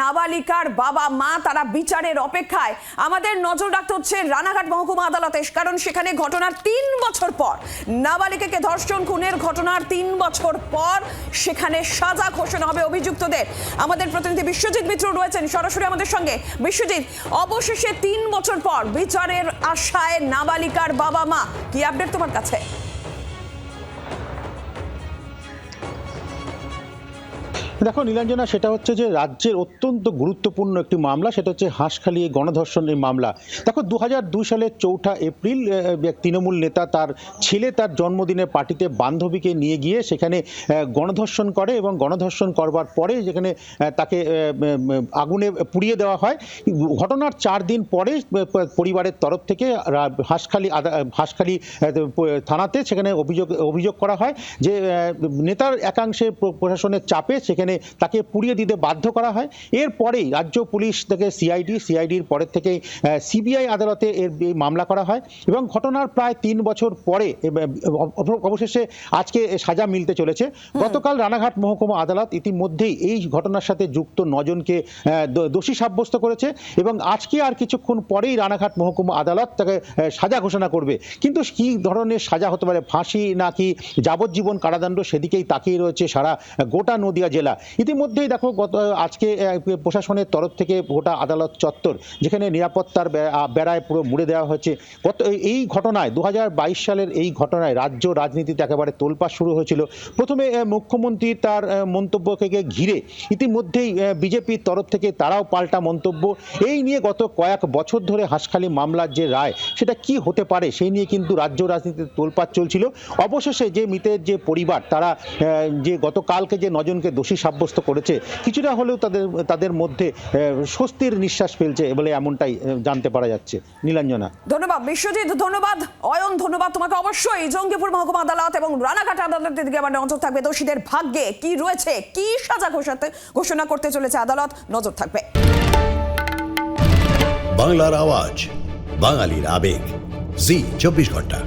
নাবালিকার বাবা, মা তারা বিচারের অপেক্ষায়। আমাদের নজর রাখতে হচ্ছে রানাঘাট মহকুমা আদালতে, কারণ সেখানে ঘটনার তিন বছর পর, নাবালিকাকে ধর্ষণ, খুনের ঘটনার তিন বছর পর সেখানে সাজা ঘোষণা হবে অভিযুক্তদের। আমাদের প্রতিনিধি বিশ্বজিৎ মিত্র রয়েছেন, সরাসরি আমাদের সঙ্গে। বিশ্বজিৎ, অবশেষে তিন বছর পর বিচারের আশায় নাবালিকার বাবা, মা, কি আপডেট তোমার কাছে? দেখো নীলাঞ্জনা, সেটা হচ্ছে যে রাজ্যের অত্যন্ত গুরুত্বপূর্ণ একটি মামলা, সেটা হচ্ছে হাঁসখালি এই গণধর্ষণের মামলা। দেখো দু সালের চৌঠা এপ্রিল তৃণমূল নেতা তার ছেলে তার জন্মদিনের পার্টিতে বান্ধবীকে নিয়ে গিয়ে সেখানে গণধর্ষণ করে এবং গণধর্ষণ করবার পরে যেখানে তাকে আগুনে পুড়িয়ে দেওয়া হয়। ঘটনার চার দিন পরে পরিবারের তরফ থেকে হাঁসখালি হাঁসখালি থানাতে সেখানে অভিযোগ অভিযোগ করা হয় যে নেতার একাংশে প্র- প্রশাসনের চাপে সেখানে তাকে পুড়িয়ে দিতে বাধ্য করা হয়। এরপরেই রাজ্য পুলিশ থেকে সিআইডি সিআইডির পরের থেকে সিবিআই আদালতে এর এই মামলা করা হয় এবং ঘটনার প্রায় তিন বছর পরে অবশেষে আজকে সাজা মিলতে চলেছে। গতকাল রানাঘাট মহকুমা আদালত ইতিমধ্যেই এই ঘটনার সাথে যুক্ত নজনকে দোষী সাব্যস্ত করেছে এবং আজকে আর কিছুক্ষণ পরেই রানাঘাট মহকুমা আদালত তাকে সাজা ঘোষণা করবে। কিন্তু কি ধরনের সাজা হতে পারে? ফাঁসি নাকি যাবজ্জীবন কারাদণ্ড? সেদিকেই তাকিয়ে রয়েছে সারা গোটা নদিয়া জেলা। ইতিমধ্যেই দেখো গত, আজকে প্রশাসনের তরফ থেকে গোটা আদালত চত্বর, যেখানে নিরাপত্তার বেড়ায় পুরো মুড়ে দেওয়া হয়েছে। গত, এই- ঘটনায় দু হাজার বাইশ সালের এই ঘটনায় রাজ্য রাজনীতিতে একেবারে তোলপাড় শুরু হয়েছিল। প্রথমে মুখ্যমন্ত্রী তার মন্তব্যকে ঘিরে ইতিমধ্যেই বিজেপির তরফ থেকে তারাও পাল্টা মন্তব্য। এই নিয়ে গত কয়েক বছর ধরে হাসখালি মামলার যে রায়, সেটা কি হতে পারে, সেই নিয়ে কিন্তু রাজ্য রাজনীতিতে তোলপাড় চলছিল। অবশেষে যে মৃতের যে পরিবার, তারা যে গতকালকে যে নজনকে দোষী সাব্যস্ত করেছে। কিছুটা হলেও তাদের তাদের মধ্যে স্বস্তির নিঃশ্বাস ফেলছে বলে এমনটাই জানতে পারা যাচ্ছে। নীলাঞ্জনা। ধন্যবাদ বিশ্বজিৎ ধন্যবাদ অয়ন ধন্যবাদ তোমাকে অবশ্যই। জঙ্গিপুর মহকুমা আদালত এবং রানাঘাট আদালতের দিকে আমার নজর থাকবে। দোষীদের ভাগ্যে কি রয়েছে কি সাজা ঘোষাতে ঘোষণা করতে চলেছে আদালত। নজর থাকবে। বাংলার আওয়াজ বাঙালির আবেগ। জি চব্বিশ ঘণ্টা।